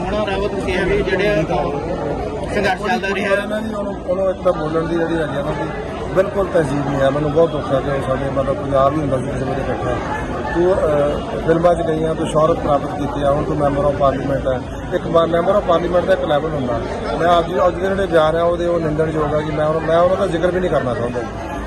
ਕੰਗਣਾ ਰਾਵਤ ਨੂੰ ਕਿਹਾ ਵੀ ਜਿਹੜੇ ਸੰਘਰਸ਼ ਚੱਲਦਾ ਰਿਹਾ। ਇਹਨਾਂ ਦੀ ਉਹਨੂੰ ਇੱਕ ਤਾਂ ਬੋਲਣ ਦੀ ਜਿਹੜੀ ਹੈਗੀ ਆ ਨਾ ਵੀ ਬਿਲਕੁਲ ਤਹਿਜ਼ੀਬ ਨਹੀਂ ਹੈ ਮੈਨੂੰ ਬਹੁਤ ਦੁੱਖ ਹੈ ਕਿ ਉਹ ਸਾਡੇ ਮਤਲਬ ਪੰਜਾਬ ਹੀ ਹੁੰਦਾ ਸੀ ਕਿਸੇ ਵੇਲੇ ਇਕੱਠਾ ਤੂੰ ਫਿਲਮਾਂ 'ਚ ਗਈਆਂ, ਤੂੰ ਸ਼ੌਹਰਤ ਪ੍ਰਾਪਤ ਕੀਤੀ ਆ, ਹੁਣ ਤੂੰ ਮੈਂਬਰ ਆਫ ਪਾਰਲੀਮੈਂਟ ਹੈ ਇੱਕ ਵਾਰ ਮੈਂਬਰ ਆਫ ਪਾਰਲੀਮੈਂਟ ਦਾ ਇੱਕ ਲੈਵਲ ਹੁੰਦਾ। ਮੈਂ ਅੱਜ ਅੱਜ ਦੇ ਜਿਹੜੇ ਜਾ ਆ ਉਹਦੇ ਉਹ ਨਿੰਦਣਯੋਗ ਹੈ ਕਿ ਮੈਂ ਮੈਂ ਉਹਨਾਂ ਦਾ ਜ਼ਿਕਰ ਵੀ ਨਹੀਂ ਕਰਨਾ ਚਾਹੁੰਦਾ।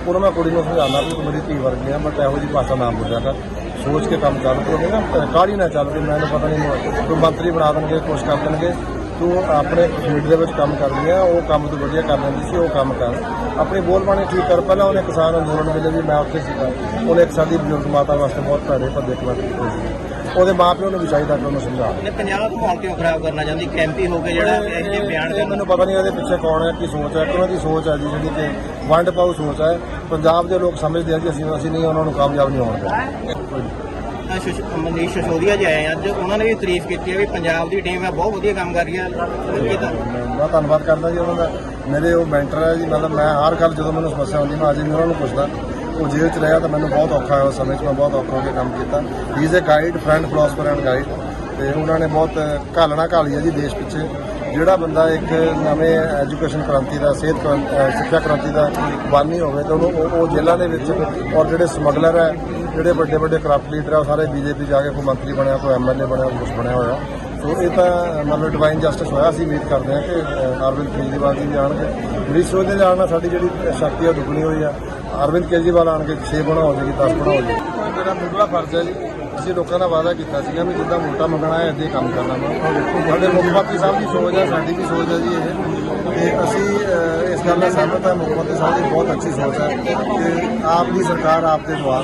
ਉਹਨੂੰ ਮੈਂ ਕੁੜੀ ਨੂੰ ਸਮਝਾਉਣਾ ਵੀ ਤੂੰ ਮੇਰੀ ਧੀ ਵਰਗੀ ਆ ਬਟ ਇਹੋ ਜਿਹੀ ਭਾਸ਼ਾ ਨਾ ਬੋਲਿਆ ਕਰ। ਸੋਚ ਕੇ ਕੰਮ ਚੱਲ ਤੂੰ ਨਾ। ਕਾਹਲੀ ਨਾ ਚੱਲ ਵੀ ਮੈਨੂੰ ਪਤਾ ਨਹੀਂ ਤੂੰ ਮੰਤਰੀ ਬਣਾ ਦੇਣਗੇ, ਕੁਛ ਕਰ ਦੇਣਗੇ। ਤੂੰ ਆਪਣੇ ਫੀਲਡ ਦੇ ਵਿੱਚ ਕੰਮ ਕਰਨੀ ਆ, ਉਹ ਕੰਮ ਤੂੰ ਵਧੀਆ ਕਰ ਲੈਂਦੀ ਸੀ, ਉਹ ਕੰਮ ਕਰ। ਆਪਣੀ ਬੋਲ ਬਾਣੀ ਠੀਕ ਕਰ, ਪਹਿਲਾਂ ਉਹਨੇ ਕਿਸਾਨ ਅੰਦੋਲਨ ਵੇਲੇ ਵੀ ਮੈਂ ਉੱਥੇ ਸੀਗਾ। ਉਹਨੇ ਇੱਕ ਸਾਡੀ ਬਜ਼ੁਰਗ ਮਾਤਾ ਵਾਸਤੇ ਬਹੁਤ ਭੈੜੇ ਭੱਦੇ ਕਮਤ ਕੀਤੇ ਸੀ। ਉਹਦੇ ਮਾਪਿਓ ਨੂੰ ਵੀ ਚਾਹੀਦਾ ਕਿ ਉਹਨੂੰ ਸਮਝਾ ਨੇ ਪੰਜਾਬ ਨੂੰ ਮਾਹੌਲ ਕਿਉਂ ਖਰਾਬ ਕਰਨਾ ਚਾਹੁੰਦੀ? ਕੈਂਪੀ ਹੋ ਕੇ ਜਿਹੜਾ ਇਹ ਜਿਹੇ ਬਿਆਨ ਦੇਣਾ ਮੈਨੂੰ ਪਤਾ ਨਹੀਂ ਇਹਦੇ ਪਿੱਛੇ ਕੌਣ ਹੈ ਕੀ ਸੋਚ ਹੈ ਕਿ ਉਹਨਾਂ ਦੀ ਸੋਚ ਹੈ ਜੀ ਜਿਹੜੀ ਕਿ ਵੰਡ ਪਾਉ ਸੋਚ ਹੈ। ਪੰਜਾਬ ਦੇ ਲੋਕ ਸਮਝਦੇ ਆ ਕਿ ਅਸੀਂ ਅਸੀਂ ਨਹੀਂ ਉਹਨਾਂ ਨੂੰ ਕਾਮਯਾਬ ਨਹੀਂ ਹੋਣ ਦੇਣਾ ਮਨੀਸ਼ ਸਿਸੋਦੀਆ ਜੀ ਆਏ ਅੱਜ ਉਹਨਾਂ ਨੇ ਵੀ ਤਾਰੀਫ ਕੀਤੀ ਹੈ ਵੀ ਪੰਜਾਬ ਦੀ ਟੀਮ ਹੈ ਬਹੁਤ ਵਧੀਆ ਕੰਮ ਕਰ ਰਹੀ ਹੈ ਮੈਂ ਬਹੁਤ ਧੰਨਵਾਦ ਕਰਦਾ ਜੀ ਉਹਨਾਂ ਦਾ। ਮੇਰੇ ਉਹ ਮੈਂਟਰ ਹੈ ਜੀ ਮਤਲਬ ਮੈਂ ਹਰ ਗੱਲ ਜਦੋਂ ਮੈਨੂੰ ਸਮੱਸਿਆ ਆਉਂਦੀ ਮੈਂ ਅੱਜ ਵੀ ਉਹਨਾਂ ਨੂੰ ਪੁੱਛਦਾ। ਉਹ ਜੇਲ੍ਹ 'ਚ ਰਿਹਾ ਤਾਂ ਮੈਨੂੰ ਬਹੁਤ ਔਖਾ ਹੈ ਉਸ ਸਮੇਂ 'ਚ, ਮੈਂ ਬਹੁਤ ਔਖਾ ਹੋ ਕੇ ਕੰਮ ਕੀਤਾ। He is a guide friend philosopher and guide ਤੇ ਉਹਨਾਂ ਨੇ ਬਹੁਤ ਘਾਲਣਾ ਘਾਲੀ ਹੈ ਜੀ ਦੇਸ਼ ਪਿੱਛੇ। ਜਿਹੜਾ ਬੰਦਾ ਇੱਕ ਨਵੇਂ ਐਜੂਕੇਸ਼ਨ ਕ੍ਰਾਂਤੀ ਦਾ, ਸਿਹਤ ਕ੍ਰਾਂ- ਸਿੱਖਿਆ ਕ੍ਰਾਂਤੀ ਦਾ ਬਾਨੀ ਹੋਵੇ ਤਾਂ ਉਹਨੂੰ ਉਹ- ਉਹ ਜੇਲ੍ਹਾਂ ਦੇ ਵਿੱਚ ਔਰ ਜਿਹੜੇ ਸਮਗਲਰ ਹੈ ਜਿਹੜੇ ਵੱਡੇ ਵੱਡੇ ਕਰਪਟ ਲੀਡਰ ਆ, ਉਹ ਸਾਰੇ ਬੀਜੇਪੀ ਜਾ ਕੇ ਕੋਈ ਮੰਤਰੀ ਬਣਿਆ, ਕੋਈ ਐਮਐਲਏ ਬਣਿਆ ਕੁਝ ਬਣਿਆ ਹੋਇਆ। ਸੋ ਇਹ ਤਾਂ ਮਤਲਬ ਡਿਵਾਈਨ ਜਸਟਿਸ ਹੋਇਆ, ਅਸੀਂ ਉਮੀਦ ਕਰਦੇ ਹਾਂ ਕਿ ਅਰਵਿੰਦ ਕੇਜਰੀਵਾਲ ਜੀ ਵੀ ਆਣਗੇ। ਮੇਰੀ ਸੋਚ ਦੇ ਨਾਲ ਸਾਡੀ ਜਿਹੜੀ ਸ਼ਕਤੀ ਆ ਦੁੱਗਣੀ ਹੋਈ ਆ। ਅਰਵਿੰਦ ਕੇਜਰੀਵਾਲ ਆਣ ਕੇ 6 ਗੁਣਾ ਹੋ ਜਾਏਗੀ 10 ਗੁਣਾ ਹੋ ਜਾਏਗੀ। ਮੇਰਾ ਮੁੱਢਲਾ ਫਰਜ਼ ਹੈ ਜੀ ਅਸੀਂ ਲੋਕਾਂ ਦਾ ਵਾਅਦਾ ਕੀਤਾ ਸੀਗਾ ਵੀ ਜਿੱਦਾਂ ਵੋਟਾਂ ਮੰਗਣਾ ਹੈ, ਇੱਦਾਂ ਹੀ ਕੰਮ ਕਰਨਾ ਵਾ। ਸਾਡੇ ਮੁੱਖ ਮੰਤਰੀ ਸਾਹਿਬ ਦੀ ਸੋਚ ਹੈ, ਸਾਡੀ ਵੀ ਸੋਚ ਹੈ ਜੀ ਇਹ। ਤੇ ਅਸੀਂ ਇਸ ਗੱਲ ਨਾਲ ਸਹਿਮਤ ਹਾਂ ਮੁੱਖ ਮੰਤਰੀ ਸਾਹਿਬ ਦੀ ਬਹੁਤ ਅੱਛੀ ਸੋਚ ਹੈ ਕਿ ਆਪ ਦੀ ਸਰਕਾਰ ਆਪ ਦੇ ਦੁਆਰ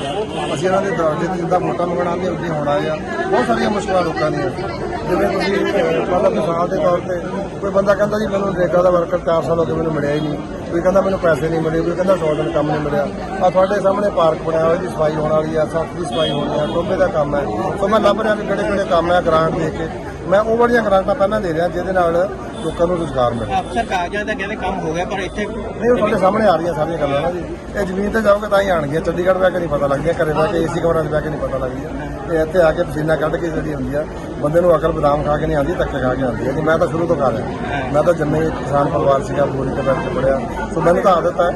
ਅਸੀਂ ਇਹਨਾਂ ਦੇ ਦਰਵਾਜ਼ੇ ਤੇ ਜਿੱਦਾਂ ਵੋਟਾਂ ਮੰਗਣਾ ਆਉਂਦੇ ਉੱਦਾਂ ਹੋਣਾ ਆ। ਬਹੁਤ ਸਾਰੀਆਂ ਮੁਸ਼ਕਲਾਂ ਲੋਕਾਂ ਦੀਆਂ। ਜਿਵੇਂ ਤੁਸੀਂ ਪਹਿਲਾਂ ਮਤਲਬ ਮਿਸਾਲ ਦੇ ਤੌਰ ਤੇ ਕੋਈ ਬੰਦਾ ਕਹਿੰਦਾ ਜੀ, ਮੈਨੂੰ ਰੇਗਾ ਦਾ ਵਰਕਰ 4 ਸਾਲ ਹੋ ਗਏ, ਮੈਨੂੰ ਮਿਲਿਆ ਹੀ ਨਹੀਂ। ਕੋਈ ਕਹਿੰਦਾ ਮੈਨੂੰ ਪੈਸੇ ਨਹੀਂ ਮਿਲੇ, ਕੋਈ ਕਹਿੰਦਾ 100 ਦਿਨ ਕੰਮ ਨਹੀਂ ਮਿਲਿਆ। ਆ ਤੁਹਾਡੇ ਸਾਹਮਣੇ ਪਾਰਕ ਬਣਿਆ ਹੋਇਆ ਜੀ, ਸਫ਼ਾਈ ਹੋਣ ਵਾਲੀ ਆ ਸੱਤ ਦੀ ਸਫ਼ਾਈ ਹੋਣੀ ਆ ਟੋਬੇ ਦਾ ਕੰਮ ਹੈ। ਸੋ ਮੈਂ ਲੱਭ ਰਿਹਾ ਵੀ ਕਿਹੜੇ ਕਿਹੜੇ ਕੰਮ ਹੈ ਗ੍ਰਾਂਟ ਦੇ ਕੇ। ਮੈਂ ਉਹ ਵਾਲੀਆਂ ਗ੍ਰਾਂਟਾਂ ਪਹਿਲਾਂ ਦੇ ਰਿਹਾ ਜਿਹਦੇ ਨਾਲ ਲੋਕਾਂ ਨੂੰ ਰੁਜ਼ਗਾਰ ਮਿਲੇ। ਅਫਸਰ ਕਾਗਜ਼ਾਂ ਦਾ ਕਹਿੰਦੇ ਕੰਮ ਹੋ ਗਿਆ ਪਰ ਇੱਥੇ ਨਹੀਂ ਉਹ ਤੁਹਾਡੇ ਸਾਹਮਣੇ ਆ ਰਹੀਆਂ ਸਾਰੀਆਂ ਗੱਲਾਂ ਨਾ ਜੀ। ਇਹ ਜ਼ਮੀਨ ਤੇ ਜਾਓਗੇ ਤਾਂ ਹੀ ਆਣਗੀਆਂ ਚੰਡੀਗੜ੍ਹ ਬਹਿ ਕੇ ਨਹੀਂ ਪਤਾ ਲੱਗਦੀਆਂ ਘਰੇ ਬਹਿ ਕੇ ਏਸੀ ਕਮਰਾਂ 'ਚ ਬਹਿ ਕੇ ਨਹੀਂ ਪਤਾ ਲੱਗਦੀਆਂ। ਇਹ ਇੱਥੇ ਆ ਕੇ ਪਸੀਨਾ ਕੱਢ ਕੇ ਜਿਹੜੀ ਹੁੰਦੀ ਆ ਬੰਦੇ ਨੂੰ ਅਕਲ ਬਦਾਮ ਖਾ ਕੇ ਨਹੀਂ ਆਉਂਦੀ ਧੱਕੇ ਖਾ ਕੇ ਆਉਂਦੀ ਹੈ ਜੀ ਮੈਂ ਤਾਂ ਸ਼ੁਰੂ ਤੋਂ ਖਾ ਰਿਹਾ। ਮੈਂ ਤਾਂ ਜੰਮੇ ਕਿਸਾਨ ਪਰਿਵਾਰ ਸੀਗਾ ਬੋਰੀ ਤੇ ਬੈਠ ਕੇ ਪੜਿਆ ਸੋ ਮੈਨੂੰ ਤਾਂ ਆਦਤ ਹੈ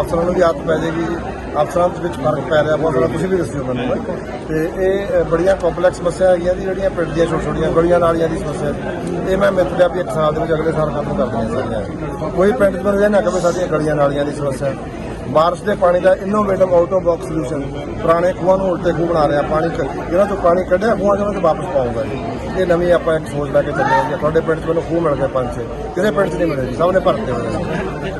ਅਫਸਰਾਂ ਨੂੰ ਵੀ ਆਦਤ ਪੈ ਜਾਏਗੀ। ਜੀ ਅਫਸਰਾਂ ਦੇ ਵਿੱਚ ਫ਼ਰਕ ਪੈ ਰਿਹਾ, ਬਹੁਤ ਸਾਰਾ ਤੁਸੀਂ ਵੀ ਦੱਸਿਓ ਮੈਨੂੰ। ਨਾ। ਤੇ ਇਹ ਬੜੀਆਂ ਕੰਪਲੈਕਸ ਸਮੱਸਿਆ ਹੈਗੀਆਂ ਜੀ, ਜਿਹੜੀਆਂ ਪਿੰਡ ਦੀਆਂ ਛੋਟੀਆਂ ਛੋਟੀਆਂ ਗਲੀਆਂ ਨਾਲੀਆਂ ਦੀ ਸਮੱਸਿਆ ਇਹ ਮੈਂ ਮਿੱਥ ਲਿਆ ਵੀ ਇੱਕ ਸਾਲ ਦੇ ਵਿੱਚ ਅਗਲੇ ਸਾਲ ਖਤਮ ਕਰ ਦੇਣੀਆਂ ਸਾਰੀਆਂ ਕੋਈ ਪਿੰਡ 'ਚ ਮੈਨੂੰ ਇਹ ਨਾ ਕਹੇ ਸਾਡੀਆਂ ਗਲੀਆਂ ਨਾਲੀਆਂ ਦੀ ਸਮੱਸਿਆ ਬਾਰਿਸ਼ ਦੇ ਪਾਣੀ ਦਾ innovative out of box solution ਪੁਰਾਣੇ ਖੂਹਾਂ ਨੂੰ ਉਲਟੇ ਖੂਹ ਬਣਾ ਰਿਹਾ, ਪਾਣੀ ਕ- ਜਿਹੜਾ ਤੋਂ ਪਾਣੀ ਕੱਢਿਆ, ਖੂਹਾਂ 'ਚ ਉਹਨਾਂ 'ਚ ਵਾਪਸ ਪਾਉਂਗਾ ਜੀ। ਇਹ ਨਵੀਂ ਆਪਾਂ ਇੱਕ ਸੋਚ ਲੈ ਕੇ ਚੱਲੇ ਹਾਂ ਤੁਹਾਡੇ ਪਿੰਡ 'ਚ ਮੈਨੂੰ ਖੂਹ ਮਿਲ ਗਿਆ ਪੰਜ ਛੇ ਕਿਸੇ ਪਿੰਡ 'ਚ ਨਹੀਂ ਮਿਲੇ ਜੀ, ਸਭ ਨੇ ਭਰਤੇ ਹੋਏ